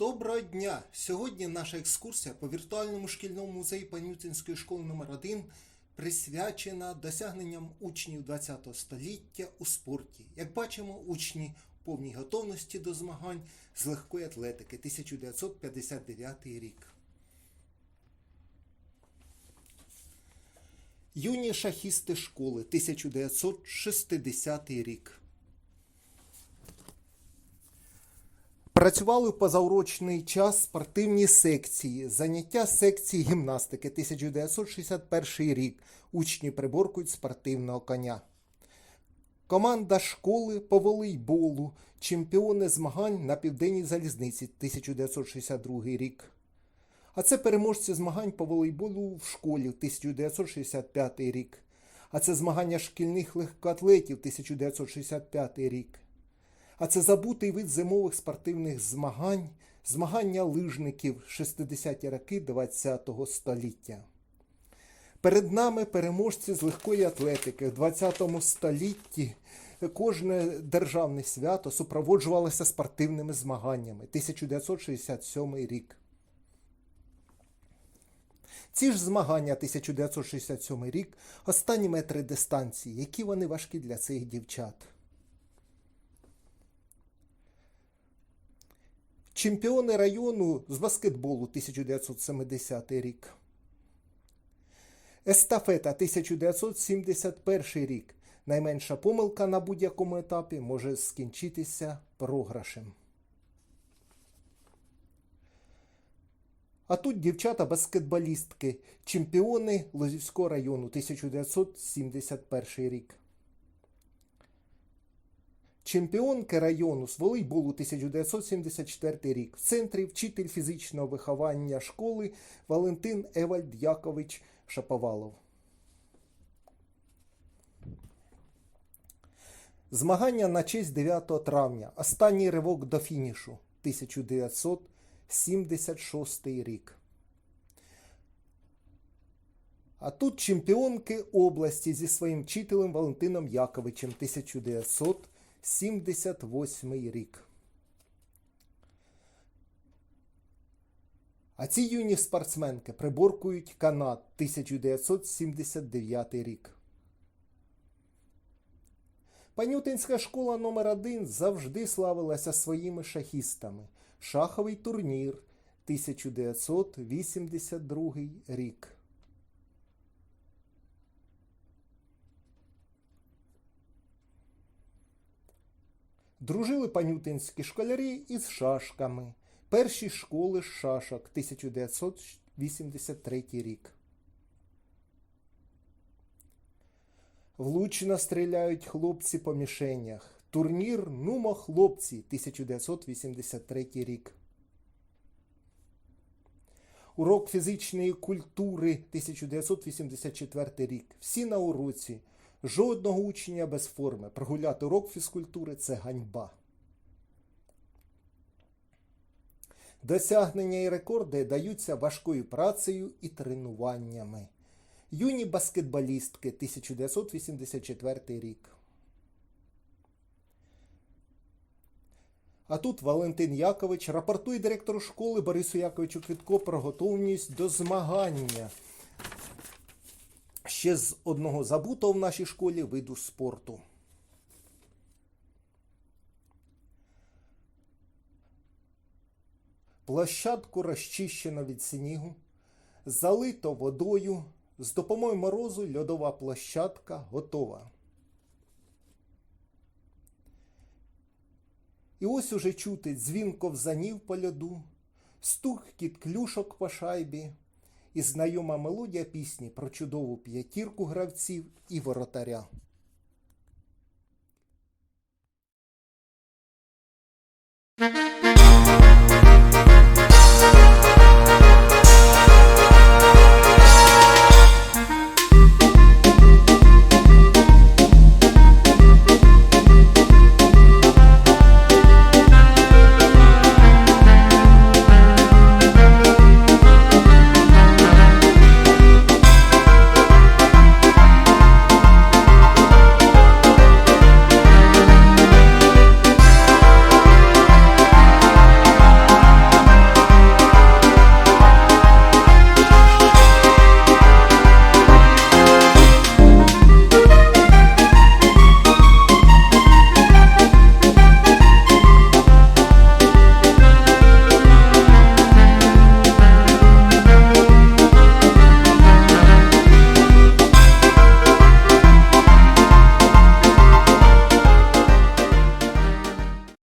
Доброго дня! Сьогодні наша екскурсія по віртуальному шкільному музеї Панютинської школи номер 1 присвячена досягненням учнів ХХ століття у спорті. Як бачимо, учні повній готовності до змагань з легкої атлетики 1959 рік. Юні шахісти школи 1960 рік. Працювали в позаурочний час спортивні секції, заняття секції гімнастики 1961 рік. Учні приборкують спортивного коня. Команда школи по волейболу, чемпіони змагань на південній залізниці 1962 рік. А це переможці змагань по волейболу в школі 1965 рік. А це змагання шкільних легкоатлетів 1965 рік. А це забутий вид зимових спортивних змагань, змагання лижників 60-ті роки ХХ століття. Перед нами переможці з легкої атлетики в 20 столітті. Кожне державне свято супроводжувалося спортивними змаганнями 1967 рік. Ці ж змагання 1967 рік останні метри дистанції, які вони важкі для цих дівчат. Чемпіони району з баскетболу 1970 рік. Естафета 1971 рік. Найменша помилка на будь-якому етапі може скінчитися програшем. А тут дівчата-баскетболістки, чемпіони Лозівського району 1971 рік. Чемпіонки району з волейболу 1974 рік. В центрі вчитель фізичного виховання школи Валентин Евальд Якович Шаповалов. Змагання на честь 9 травня. Останній ривок до фінішу 1976 рік. А тут чемпіонки області зі своїм вчителем Валентином Яковичем 1978 рік. А ці юні спортсменки приборкують Канад 1979 рік. Панютинська школа номер 1 завжди славилася своїми шахістами. Шаховий турнір 1982 рік. Дружили панютинські школярі із шашками. Перші школи шашок 1983 рік. Влучно стріляють хлопці по мішенях. Турнір Нумо хлопці 1983 рік. Урок фізичної культури 1984 рік. Всі на уроці. Жодного учня без форми. Прогуляти урок фізкультури це ганьба. Досягнення і рекорди даються важкою працею і тренуваннями. Юні баскетболістки 1984 рік. А тут Валентин Якович рапортує директору школи Борису Яковичу Квітко про готовність до змагання. Ще з одного забутого в нашій школі виду спорту. Площадку розчищено від снігу, залито водою. З допомогою морозу льодова площадка готова. І ось уже чути дзвін ковзанів по льоду, стукіт клюшок по шайбі і знайома мелодія пісні про чудову п'ятірку гравців і воротаря.